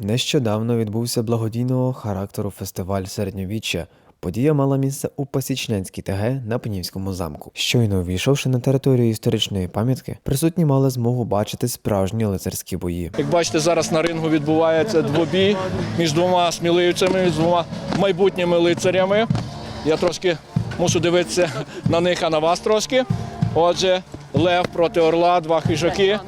Нещодавно відбувся благодійного характеру фестиваль середньовіччя. Подія мала місце у Пасічнянській ТГ на Пенівському замку. Щойно увійшовши на територію історичної пам'ятки, присутні мали змогу бачити справжні лицарські бої. Як бачите, зараз на рингу відбувається двобій між двома сміливцями, між двома майбутніми лицарями. Я трошки мушу дивитися на них, а на вас трошки. Отже, Лев проти Орла, два хижаки.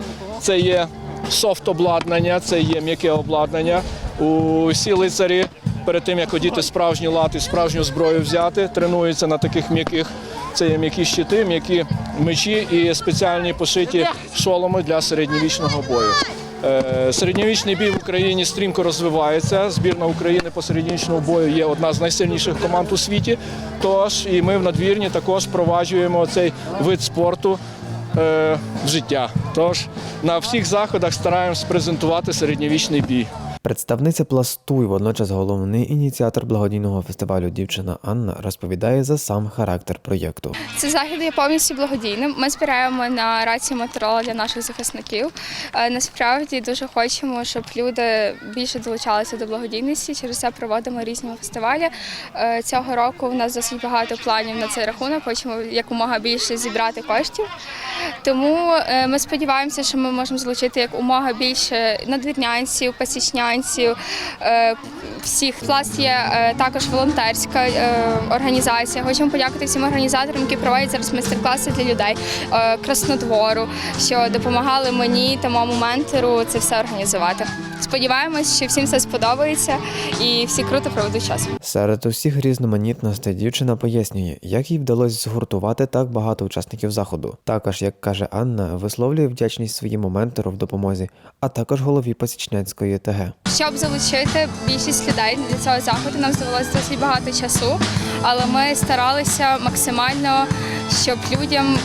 Це є софт обладнання, це є м'яке обладнання. Усі лицарі перед тим, як одіти справжні лати, справжню зброю взяти, тренуються на таких м'яких. Це є м'які щити, м'які мечі і спеціальні пошиті шоломи для середньовічного бою. Е, Середньовічний бій в Україні стрімко розвивається. Збірна України по середньовічному бою є одна з найсильніших команд у світі. Тож і ми в надвірні також впроваджуємо цей вид спорту в життя. Тож на всіх заходах стараємось презентувати середньовічний бій. Представниця пласту і водночас головний ініціатор благодійного фестивалю дівчина Анна розповідає за сам характер проєкту. Цей захід є повністю благодійним. Ми збираємо на рацію Моторола для наших захисників. Е, Насправді дуже хочемо, щоб люди більше долучалися до благодійності. Через це проводимо різні фестивалі. Е, Цього року в нас досить багато планів на цей рахунок. Хочемо якомога більше зібрати коштів. Тому е, ми сподіваємося, що ми можемо залучити якомога більше надвірнянців, пасічнянців, е, всіх. Пласт є е, також волонтерська е, організація. Хочемо подякувати всім організаторам, які проводять зараз майстер-класи для людей Краснодвору, що допомагали мені та моєму ментору це все організувати. Сподіваємось, що всім все сподобається і всі круто проведуть час. Серед усіх різноманітностей дівчина пояснює, як їй вдалося згуртувати так багато учасників заходу. Також, як каже Анна, висловлює вдячність своєму ментору в допомозі, а також голові Пасічнянської ТГ. Щоб залучити більшість людей для цього заходу, нам здавалося досить багато часу, але ми старалися максимально, щоб людям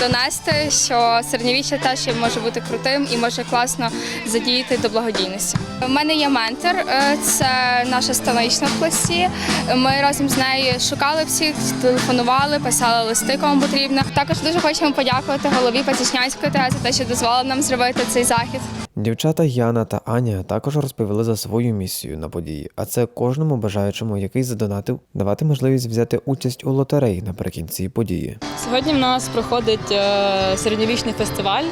донести, що середньовіччя теж може бути крутим і може класно задіяти до благодійності. У мене є ментор, е, це наша станична в класі. Ми разом з нею шукали всіх, телефонували, писали листи, кому потрібно. Також дуже хочемо подякувати голові Пасічнянської ТЕ за те, що дозволила нам зробити цей захід. Дівчата Яна та Аня також розповіли за свою місію на події, а це кожному бажаючому, який задонатив, давати можливість взяти участь у лотереї наприкінці події. Сьогодні в нас проходить е, середньовічний фестиваль.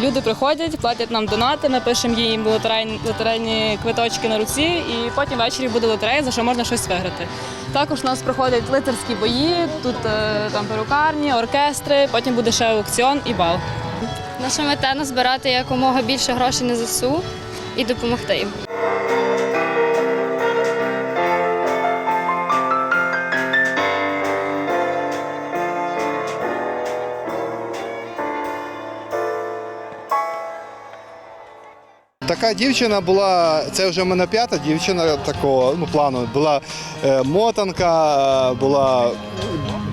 Люди приходять, платять нам донати, ми пишемо їм лотерейні, квиточки на руці, і потім ввечері буде лотерея, за що можна щось виграти. Також у нас проходять лицарські бої, тут е, там перукарні, оркестри, потім буде ще аукціон і бал. Наша мета назбирати якомога більше грошей на ЗСУ і допомогти їм. Така дівчина була, це вже в мене п'ята дівчина такого ну, плану. Була е, мотанка, е, була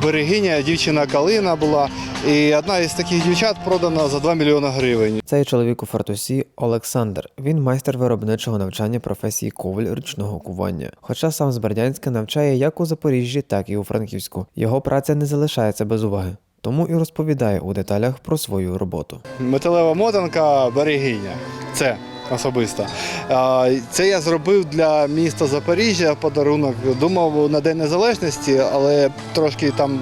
берегиня, дівчина Калина була. І одна із таких дівчат продана за 2 мільйони гривень. Цей чоловік у фартусі Олександр. Він майстер виробничого навчання професії коваль ручного кування. Хоча сам з Бердянська навчає як у Запоріжжі, так і у Франківську. Його праця не залишається без уваги. Тому і розповідає у деталях про свою роботу. Металева мотанка берегиня. Це особисто. Це я зробив для міста Запоріжжя подарунок. Думав на День Незалежності, але трошки там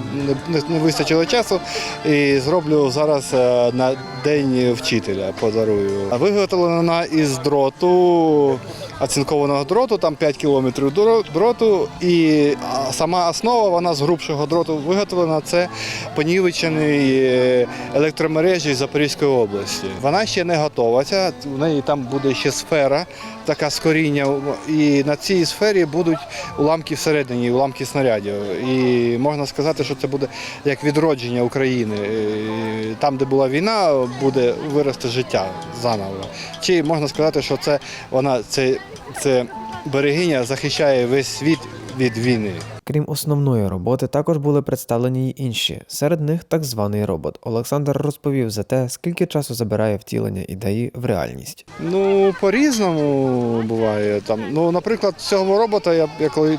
не, вистачило часу. І зроблю зараз е, на День вчителя подарую. Виготовлена із дроту. Оцинкованого дроту, там 5 кілометрів дро- дроту, і сама основа вона з грубшого дроту виготовлена. Це понівечений е, електромережі Запорізької області. Вона ще не готова. В неї там буде ще сфера, така з коріння, і на цій сфері будуть уламки всередині, уламки снарядів. І можна сказати, що це буде як відродження України. Е, Там, де була війна, буде вирости життя заново. Чи можна сказати, що це вона це, це берегиня захищає весь світ від війни. Крім основної роботи, також були представлені й інші. Серед них так званий робот. Олександр розповів за те, скільки часу забирає втілення ідеї в реальність. Ну, по-різному буває. Там, ну, наприклад, цього робота я, я коли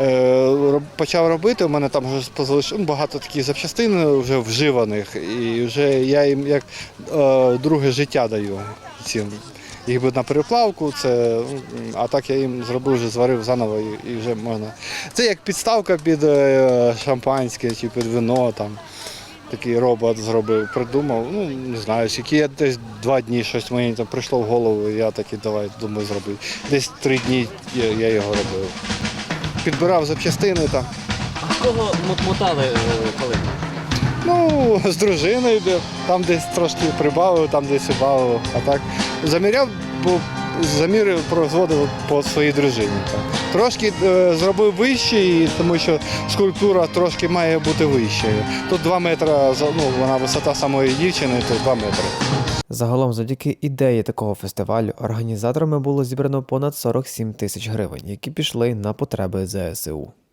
е, почав робити, у мене там вже позалиш- ну, багато таких запчастин вже вживаних, і вже я їм як е, друге життя даю цим їх би на переплавку, це, а так я їм зробив, вже зварив заново і, і вже можна. Це як підставка під е, шампанське чи під вино. Там. Такий робот зробив, придумав. Ну, не знаю, скільки я десь два дні щось мені там прийшло в голову, і я такий давай думаю зробив. Десь три дні я, я його робив. Підбирав запчастини там. А кого мотали е, коли? Ну, з дружиною, там десь трошки прибавив, там десь убавив. А так заміряв, бо заміри прозводив по своїй дружині. Трошки е, зробив вищий, тому що скульптура трошки має бути вищою. Тут 2 метри, ну, вона висота самої дівчини, то 2 метри. Загалом, завдяки ідеї такого фестивалю, організаторами було зібрано понад 47 тисяч гривень, які пішли на потреби ЗСУ.